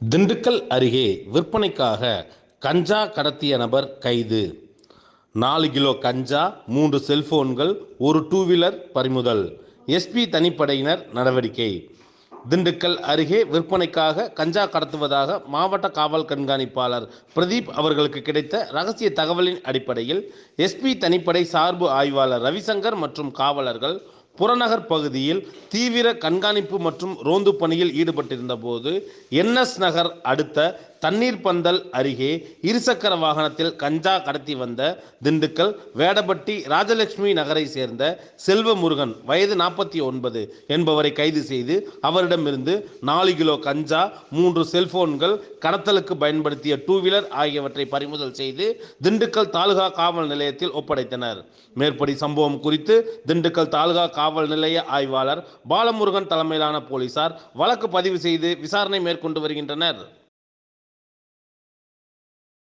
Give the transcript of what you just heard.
திண்டுக்கல் அருகே விற்பனைக்காக கஞ்சா கடத்திய நபர் கைது. நாலு கிலோ கஞ்சா மூன்று செல்போன்கள் ஒரு டூ வீலர் பறிமுதல் எஸ்பி தனிப்படையினர் நடவடிக்கை. திண்டுக்கல் அருகே விற்பனைக்காக கஞ்சா கடத்துவதாக மாவட்ட காவல் கண்காணிப்பாளர் பிரதீப் அவர்களுக்கு கிடைத்த ரகசிய தகவலின் அடிப்படையில் எஸ்பி தனிப்படை சார்பு ஆய்வாளர் ரவிசங்கர் மற்றும் காவலர்கள் புறநகர் பகுதியில் தீவிர கண்காணிப்பு மற்றும் ரோந்து பணியில் ஈடுபட்டிருந்த போது என்எஸ் நகர் அடுத்த தண்ணீர் பந்தல் அருகே இருசக்கர வாகனத்தில் கஞ்சா கடத்தி வந்த திண்டுக்கல் வேடபட்டி ராஜலட்சுமி நகரை சேர்ந்த செல்வமுருகன் வயது நாற்பத்தி ஒன்பது என்பவரை கைது செய்து அவரிடமிருந்து நாலு கிலோ கஞ்சா மூன்று செல்போன்கள் கடத்தலுக்கு பயன்படுத்திய டூ வீலர் ஆகியவற்றை பறிமுதல் செய்து திண்டுக்கல் தாலுகா காவல் நிலையத்தில் ஒப்படைத்தனர். மேற்படி சம்பவம் குறித்து திண்டுக்கல் தாலுகா காவல் நிலைய ஆய்வாளர் பாலமுருகன் தலைமையிலான போலீசார் வழக்கு பதிவு செய்து விசாரணை மேற்கொண்டு வருகின்றனர்.